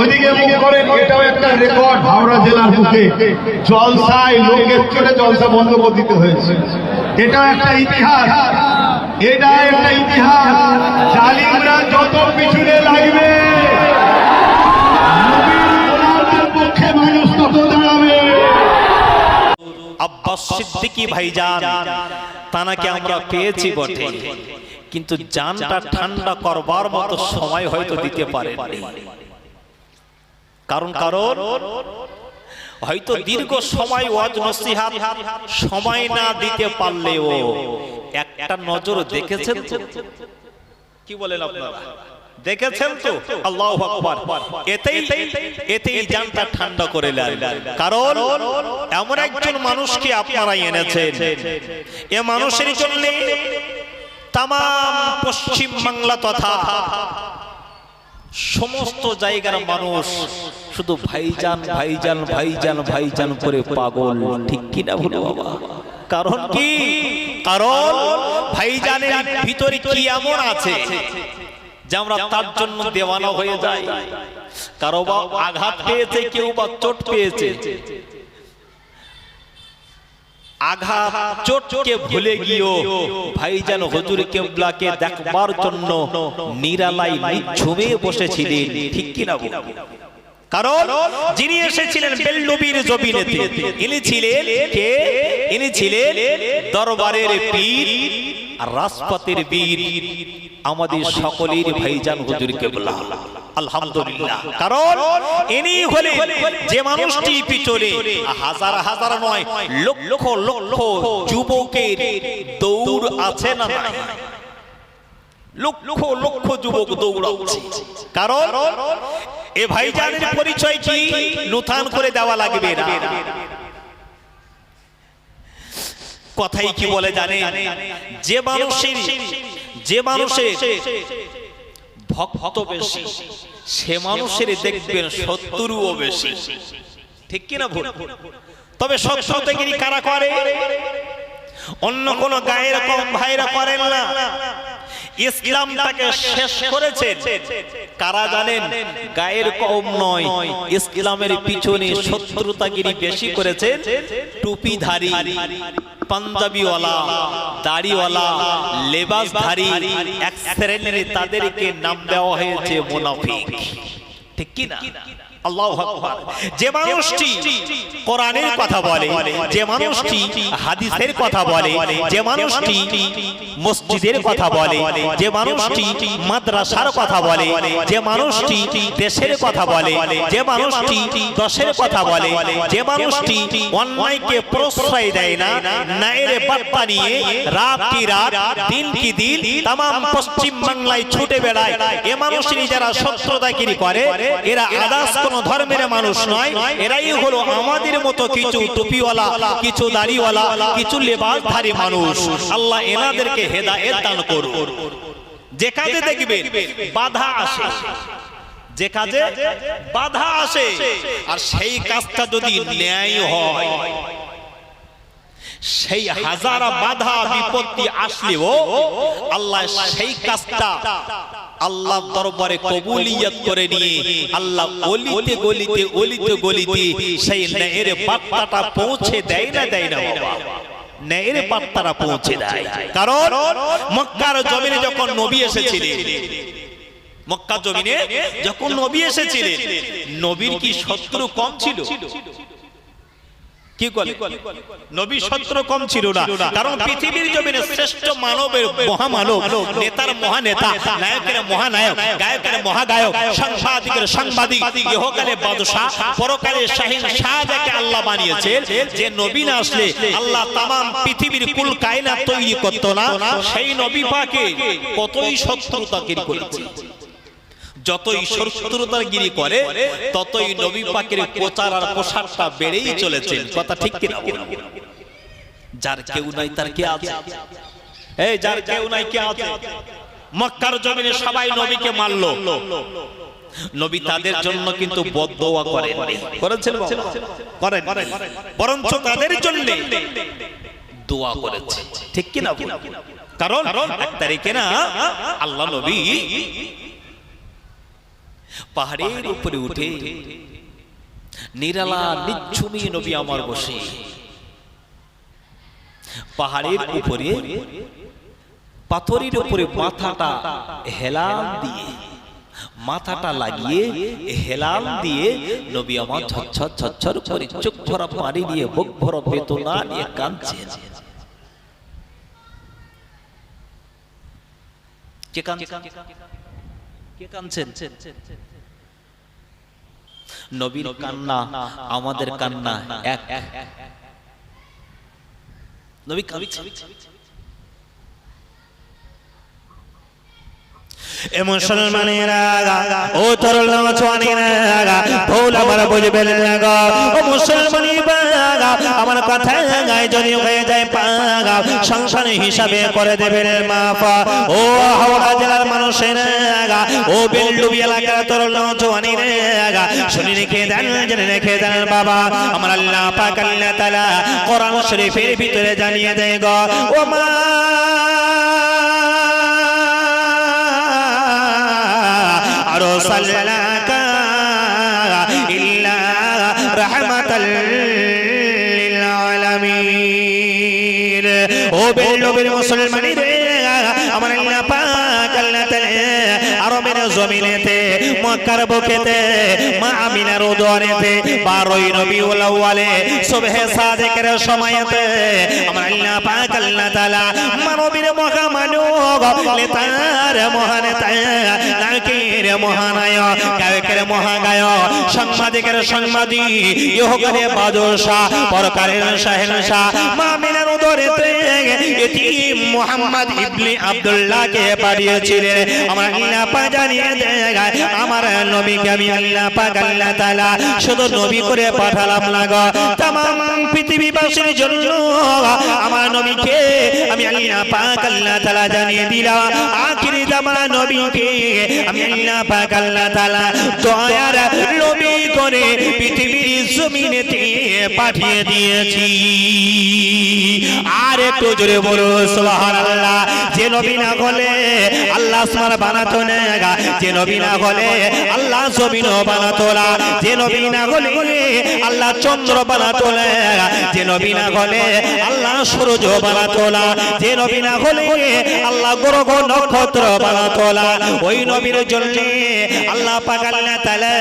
ওইদিকে মুখ করেন এটাও একটা রেকর্ড হাওড়া জেলার বুকে। জলসায় লোকের চড়ে জলসা বন্ধ করে দিতে হয়েছে। এটাও একটা ইতিহাস। এটা একটা ইতিহাস। জালিমরা যত পিছনে লাগবে পক্ষে পেয়েছি কিন্তু জানটা ঠান্ডা করবার মতো সময় হয়তো দিতে পারে কারণ কারণ হয়তো দীর্ঘ সময় ওয়াজ নসিহাত সময় না দিতে পারলেও একটা নজর দেখেছেন কি বলেন আপনারা? দেখেছেন তো? আল্লাহ আকবার। এতেই এতেই জানটা ঠান্ডা করে কারণ এমন একজন মানুষকে আপনারা এনেছেন। এ মানুষের জন্য তাম পশ্চিম বাংলা তথা সমস্ত জায়গার মানুষ শুধু ভাইজান ভাইজান ভাইজান ভাইজান করে পাগল, ঠিক কিনা বলো বাবা? কারণ কি? কারণ ভাইজানের ভিতরে কি এমন আছে যে আমরা তার জন্য দেওয়ানা হয়ে যাই? কারও বা আঘাত পেয়েছে, কেউ বা চোট পেয়েছে। আঘাত, চোটকে ভুলে গিয়েও ভাইজান হুজুর কেবলাকে দেখবার জন্য নিরালাই ঝুমে বসেছিলেন, ঠিক কিনা? কারণ যিনি এসেছিলেন বেল্লবীর জমিনেতে ইনি ছিলেন কে? ইনি ছিলেন দরবারের পীর আর রাজপাতের বীর আমাদের সকলের ভাইজান হুজুর কেবলা। আলহামদুলিল্লাহ। কারণ ইনি হলেন যে মানুষটি পিছনে। হাজার হাজার নয় লক্ষ লক্ষ যুবকের দৌড় আছে না লক্ষ লক্ষ যুবক দৌড়াচ্ছে। কারণ এ ভাইজানের পরিচয় কি? নূতন করে দেওয়া লাগবে না। কথাই কি বলে জানে যে মানুষের যে মানুষের ভক্ত বেশি সে মানুষের দেখবেন শত্রুও বেশি। ঠিক কিনা ভুল? তবে থেকে কারা করে অন্য কোন গায়ের কম ভাইরা করেন না। ইসলামটাকে শেষ করেছেন। কারা জানেন? গায়ের কম নয়। ইসলামের পিছনে শত্রুতাগিরি বেশি করেছেন টুপিধারী, পাঞ্জাবিওয়ালা, দাড়িওয়ালা তাদেরকে নাম দেওয়া হয়েছে মুনাফিক। ঠিক কি না আল্লাহু যে মানুষটি কোরআনের কথা বলে যে মানুষটি হাদিসের কথা বলে যে মানুষটি মসজিদের কথা বলে যে মানুষটি মাদ্রাসার কথা বলে যে মানুষটি দেশের কথা বলে যে মানুষটি দশের কথা বলে যে মানুষটি অন্যায়কে প্রশ্রয় দেয় না ন্যায়ের বার্তা নিয়ে রাত কি রাত দিন কি দিন তাম পশ্চিম বাংলায় ছুটে বেড়ায়। এ মানুষেরই যারা শত্রুতাগিরি করে এরা আদাস কোন ধর্মের মানুষ নয়। এরাই হলো আমাদের মতো কিছু টুপিওয়ালা, কিছু দাড়িওয়ালা, কিছু লেবাসধারী মানুষ। আল্লাহ এনাদেরকে হেদায়েত দান করুন যে কাজে দেখবেন বাধা আসে। যে কাজে বাধা আসে। আর সেই কাজটা যদি ন্যায় হয়, সেই হাজারা বাধা, বিপত্তি আসলেও আল্লাহ সেই কাজটা আল্লাহ দরবারে কবুলিয়ত করে নিয়ে আল্লাহ অলিতে গলিতে অলিতে গলিতে সেই ন্যায়ের বার্তাটা পৌঁছে দেয় না দেয় না বাবা। ন্যায়ের বার্তাটা পৌঁছে দেয়। কারণ মক্কার জমিনে যখন নবী এসেছিলেন মক্কা জমিনে যখন নবী এসেছিলেন, নবীর কি শত্রু কম ছিল? কি বলে? নবী শত্রু কম ছিল না। কারণ পৃথিবীর জমিনে শ্রেষ্ঠ মানবের মহামানব নেতার মহানেতা নায়কের মহানায়ক গায়কের মহাগায়ক সাংবাদিকের সাংবাদিক ইহকালে বাদশাহ পরকালে শাহিন শাহ যাকে আল্লাহ বানিয়েছে যে নবী না আসলে আল্লাহ তামাম পৃথিবীর কুল কায়নাত তৈরি করত না সেই নবী পাকে কতই শত্রুতা কিরি করেছে। যতই শত্রুতার গিরি করে ততই নবী পাকের প্রচার আর প্রসারটা বেড়েই চলেছে। কথা ঠিক কিনা যার কেউ নাই তার কে আছে? এই যার কেউ নাই কে আছে? মক্কার জমিনে সবাই নবীকে মারলো নবী তাদের জন্য কিন্তু বদদোয়া করেন করেছেন করেন বরঞ্চ তাদের জন্য দোয়া করেছে। ঠিক কিনা কারণ এক তারিখে না আল্লাহ নবী পাহাড়ের উপরে উঠে নিরালা নিচ্ছুমি নবী আমার বসে। পাহাড়ের উপরে পাথরের উপরে মাথাটা হেলাম দিয়ে। মাথাটা লাগিয়ে হেলাম দিয়ে নবী আমার ঝচ্ছর ঝচ্ছর করে চোখ ভরা পানি নিয়ে বুক ভরা বেদনা নিয়ে কাঁদছেন কে কাঁদছেন কে কাঁদছেন? নবীর কান্না আমাদের কান্না এক। নবী কাঁদছেন। এ মুসলমানেরা ও তরল নওজওয়ানেরা ভুল আমার বুঝবেন না গো ও মুসলমানি বাগা আমার কথায় গায়ে জনি হয়ে যায় পাগা, সংসার হিসাবে করে দেবেন মাফা। ও হাওড়া জেলার মানুষের আগা, ও বেলডুবি এলাকার তরল জোয়ানি রে আগা। শুনি রেখে দেন, জেনে রেখে দেন বাবা, আমার আল্লাহ পাক আল্লাহ তালা কোরআন শরীফের ভিতরে জানিয়ে দেয় গ, ও মা। আরও সাল্লাকা ইল্লা রহমাতাল আলামিন ও বেলবের মুসলমানি রে আমার আল্লাহ পাক আল্লাহ আরবের জমিনেতে, মক্কার বুকেতে, মা আমিনার উদরেতে 12 রবিউল আউয়ালে, সুবহে সাদিকের সময়তে, আমার আল্লাহ পাক আল্লাহ তাআলা মানবীর মহা মহামানব লেতার মহান নায়কের মহানায় গায়কের মহাগায় সাংবাদিকের সাংবাদিক ইহকারে বাদশাহ পরকারের শাহেনশাহ মামিনার উদরেতে এতিম মুহাম্মদ ইবনে আব্দুল্লাহকে পাঠিয়েছিলেন আমার আল্লাহ পাক জানিয়ে দেয় আমার নবীকে আমি আল্লাহ পাক আল্লাহ তাআলা শুধু নবী করে পাঠালাম না গো तमाम পৃথিবীবাসীর জন্য আমার নবীকে আমি আল্লাহ পাক আল্লাহ তাআলা জানিয়ে দিলাম আখিরি জামানা নবীকে আমি আল্লাহ পাক আল্লাহ তাআলা দয়ার নবী করে পৃথিবীর জমিনেতে পাঠিয়ে দিয়েছি। আর একটু জোরে বলো, সুবহানাল্লাহ, যে নবী না হলে আল্লাহ আসমান বানাতো না যে নবী না হলে আল্লাহ জমিন বানাতো না, যে নবী না হলে আল্লাহ চন্দ্র বানাতো না যে নবী না হলে আল্লাহ সূর্য বানাতো না, যে নবী না হলে আল্লাহ গ্রহ নক্ষত্র বানা তোলা। ওই নবীর জন্য আল্লাহ পাগাল না তালা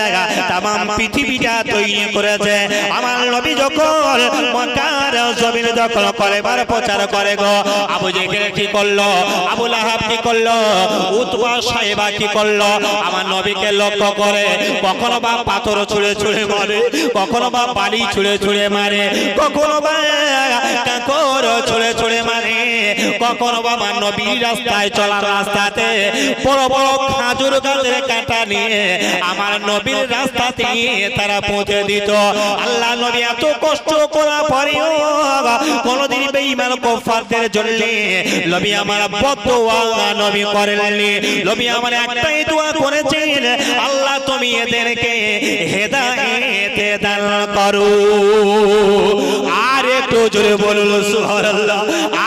তাম পৃথিবীটা তৈরি করেছে। আমার নবী যখন মক্কার জমিন যখন কলেবার প্রচার করে গো, আবু জেকের কি করল? আবু লাহাব কি করল? উতবা সাহেবা কি করল? আমার নবীকে লক্ষ্য করে কখনো বা পাথর ছুঁড়ে ছুঁড়ে মারে, কখনো বা বাড়ি ছুঁড়ে ছুঁড়ে মারে, কখনো বা কাকর ছুঁড়ে ছুঁড়ে মারে, কখনো বা মান্য রাস্তায় চলার রাস্তাতে বড় বড় খাজুর গাছের নিয়ে আমার নবীর রাস্তাতে তারা পৌঁছে দিত। আল্লাহ নবী এত কষ্ট পরেও কোনদিন জন্য নবী আমার নবী নবী আমার একটাই দোয়া করেছেন, আল্লাহ তুমি এদেরকে হেদায়েত দান করো। আর একটু জোরে বলুন সুবহানাল্লাহ,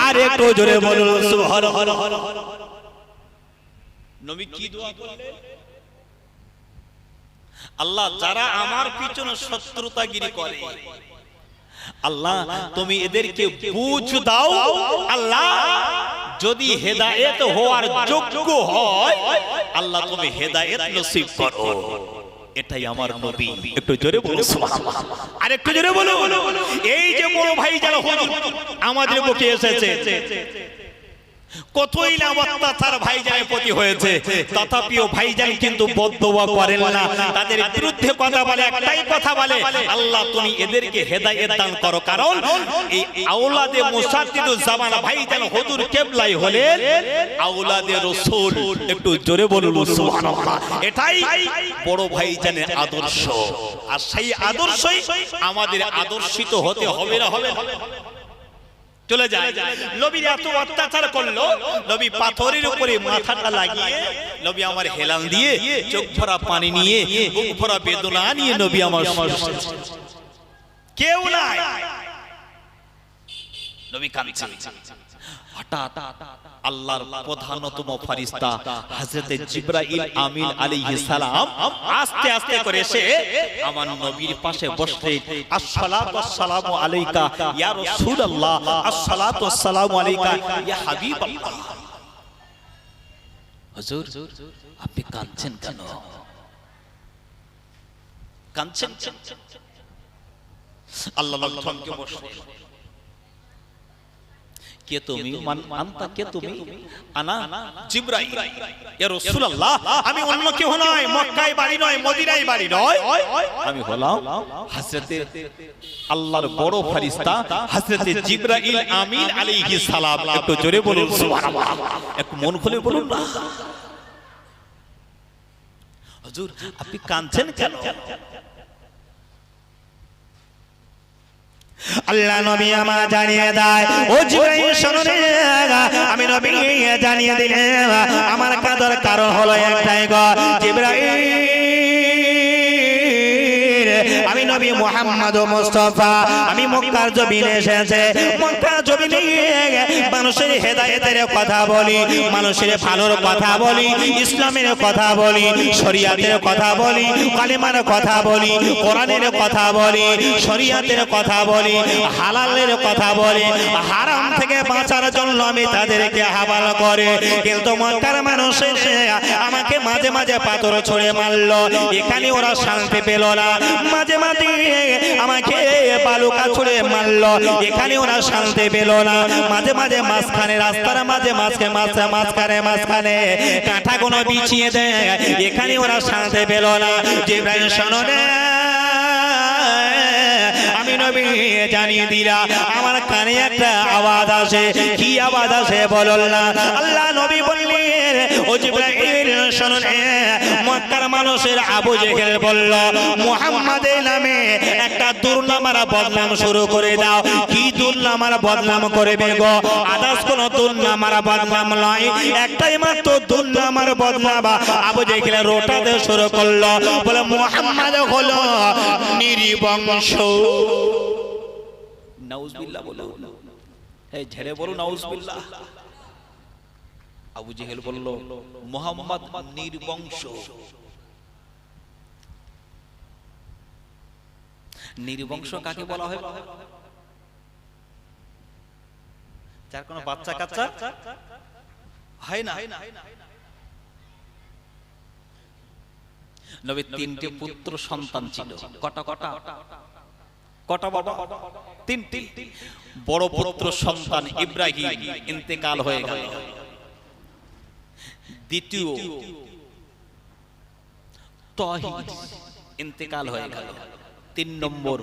আর একটু জোরে বলুন সুবহানাল্লাহ। নবী কি দোয়া করলেন? আল্লাহ যারা আমার পিছনে শত্রুতাগিরি করে। আল্লাহ তুমি এদেরকে বুঝ দাও। আল্লাহ যদি হেদায়েত হওয়ার যোগ্য হয় আল্লাহ তুমি হেদায়েত নসিব করো। এটাই আমার নবী। একটু জোরে বলো আর একটু জোরে বলো এই যে বড় ভাই যারা হুজুর আমাদের বুকে এসেছে। কতই না অত্যাচার ভাইজানের প্রতি হয়েছে। তথাপিও ভাইজান কিন্তু বদদোয়া করেন না। তাদের বিরুদ্ধে কথা বলে একটাই কথা বলে আল্লাহ তুমি এদেরকে হেদায়েত দান করো। কারণ এই আওলাদে মুসাদ্দিদুজ জামানা ভাইজান হুজুর কেবলাই হলেন। আওলাদে রাসূল। একটু জোরে বলুন সুবহানাল্লাহ। এটাই বড় ভাইজানের আদর্শ। আর সেই আদর্শই আমাদের আদর্শিত হতে হবে না। হবে না? চলে যায়। নবীর এত অত্যাচার করল, নবী পাথরের উপরে মাথাটা লাগিয়ে নবী আমার হেলান দিয়ে চোখ ভরা পানি নিয়ে, বুক ভরা বেদনা নিয়ে নবী আমার কেউ নাই। নবী কাঁদছে। হঠাৎ আল্লাহর প্রধানতম ফারিস্তা হযরতে জিবরাইল আমিন আলাইহিস সালাম আস্তে আস্তে করে এসে আমার নবীর পাশে বসলেন। আসসালাতু আসসালামু আলাইকা ইয়া রাসূলুল্লাহ। আসসালাতু আসসালামু আলাইকা ইয়া হাবিবাল্লাহ। হুজুর, আপনি কাঁদছেন কেন? কাঁদছেন আল্লাহ থমকে বসলেন। কে তুমি মান আনতা কে তুমি আনা জিবরাইল। ইয়া রাসূলুল্লাহ আমি অন্য কেউ নয় মক্কায় বাড়ি নয় মদিনায় বাড়ি নয়। আমি হলাম হযরতে আল্লাহর বড় ফেরেশতা হযরতে জিবরাইল আমিন আলাইহিস সালাম। একটু জোরে বলুন সুবহানাল্লাহ। একটু মন খুলে বলুন না। হুজুর আপনি কাঁদছেন কেন? আল্লাহ নবী আমার জানিয়ে দেয়, ও জীবন শোনে আমি নবী জানিয়ে দিলে আমার কাদর কারণ হলো একটাই গো নবী মোহাম্মদ মুস্তাফা। আমি মক্কার জমিনে এসেছে। মক্কার জমিনে মানুষের হেদায়েতের কথা বলি, মানুষের ভালোর কথা বলি, ইসলামের কথা বলি, শরিয়াতের কথা বলি, কালিমার কথা বলি, কোরআনের কথা বলি, শরিয়াতের কথা বলি, হালালের কথা বলি, হারাম থেকে বাঁচার জন্য আমি তাদেরকে হাবাল করে। কিন্তু মক্কার মানুষ এসে আমাকে মাঝে মাঝে পাথর ছড়ে মারলো। এখানে ওরা শান্তি পেল না। মাঝে মাঝে আমাকে বালুকা ছুড়ে মারলো। এখানে ওরা শান্তি পেল না। মাঝে মাঝে মাঝখানে, রাস্তার মাঝে মাঝে মাঝে মাঝখানে মাঝখানে কাঁঠা কোনো বিছিয়ে দেয়। এখানে ওরা শান্তি পেল না। জিব্রাইল শোনো রে আমার কানে একটা আওয়াজ আসে। কি আওয়াজ আসে বলল না। আল্লাহ নবী বললেন মানুষের আবু বলল নামে একটা দুর্নামার বদনাম শুরু করে দাও। কি দুর্নামার বদনাম করবে গো? আদাস কোন দুর্নামার বদনাম নয়। একটাই মাত্র দুর্নামার বদনাম আবু রোটাতে শুরু করল। বলে, মুহাম্মদ হলো নিরিবংশ। নাউজুবিল্লাহ বলুন। এই ঝেড়ে বলুন নাউজুবিল্লাহ। আবু জেহেল বলল মোহাম্মদ নির্বংশ। নির্বংশ কাকে বলা হয়? যার কোনো বাচ্চা কাচ্চা হয় না। নবীর তিনটে পুত্র সন্তান ছিল। কটা কটা? কটা বাবা তিন তিন। বড় পুত্র সন্তান ইব্রাহিম ইন্তেকাল হয়ে গেল। দ্বিতীয় ইন্তেকাল হয়ে গেল। তিন নম্বর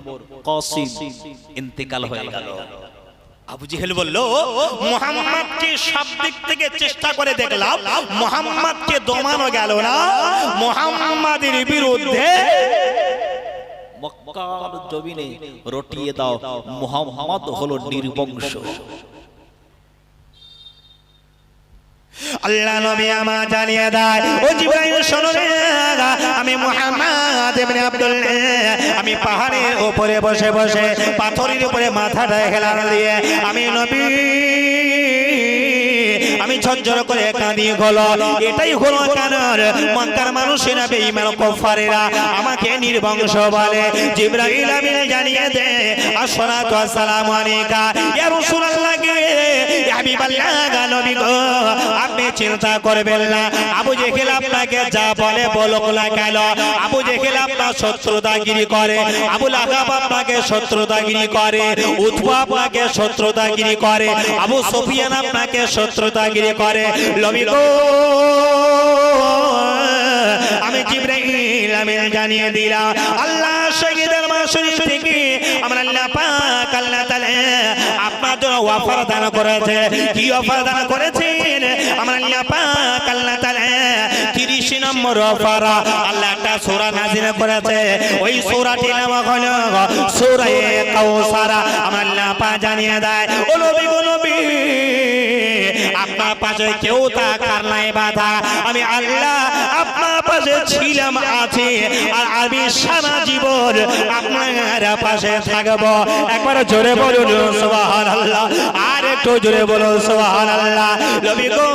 কসিম ইন্তেকাল হয়ে গেল। আবু জেহেল বলল, মোহাম্মদকে সব দিক থেকে চেষ্টা করে দেখলাম। মোহাম্মদকে দমানো গেল না। মোহাম্মদের বিরুদ্ধে মক্কার জমিনে রটিয়ে দাও। মুহাম্মদ হলো নির্বংশ। আল্লাহ নবী আমার জানিয়ে দেয় ও জিব্রাইল শোনো রে আমি মুহাম্মদ ইবনে আব্দুল্লাহ আমি পাহাড়ের উপরে বসে বসে পাথরের উপরে মাথাটা হেলান দিয়ে আমি নবী আমি ঝরঝর করে কাঁদি হলো এটাই হলো কানার মক্কার মানুষের বেঈমান কফারেরা আমাকে নির্বংশ বলে। জিব্রাইল আমি জানিয়ে দে, আসসালাতু আসসালামু আলাইকা। ইয়া রাসূলুল্লাহ গে। হাবিবাল্লাহ নবী গো। আপনি চিন্তা করবেন না। আবু জেহেল আপনাকে যা বলে বলুক না কেন? আবু জেহেল আপনার শত্রুতাগিরি করে। আবু লাহাব আপনাকে শত্রুতাগিরি করে। উতবা আপনাকে শত্রুতাগিরি করে। আবু সুফিয়ান আপনাকে শত্রুতাগিরি করে। নবী আমি জিব্রাইল আমি জানিয়ে দিলাম, আল্লাহ শহীদের মাসুরি থেকে আমরা আল্লাহ পাক অফার দান করেছে? কি অফার দান করেছেন? আমরা আল্লাহ পাক, আল্লাহ তাআলা 30 নম্বর অফার আল্লাহ একটা সূরা নাযিল করেছে। ওই সূরাটির নাম হলো সূরা কাউসার আমরা আল্লাহ জানিয়ে দেয়, ও নবী গো নবী আপনার পাশে কেউ তাকার নাই বাধা। আমি আল্লাহ আপনার পাশে ছিলাম, আছে, আর আমি সারা জীবন আপনার পাশে থাকব। একবার জোরে বলুন সোহান আল্লাহ আর একটু জোরে বলুন সোহান আল্লাহ নবী গো,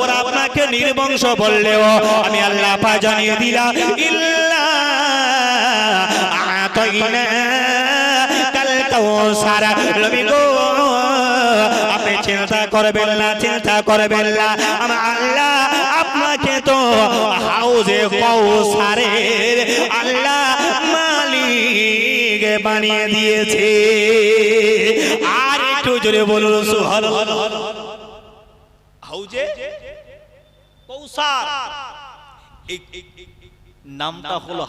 ওরা আপনাকে নির্বংশ বললেও আমি আল্লাহ পা জানিয়ে দিলাম, ইল্লা আতাইনা কাল কাউসার। নবী গো চিন্তা করবেন না চিন্তা করবেন না আমার আল্লাহ আপনাকে তো হাউজে কৌসারের আল্লাহ মালিক বানিয়ে দিয়েছে আর একটু জোরে বলুন সুহান হাউজে কৌসার নামটা হলো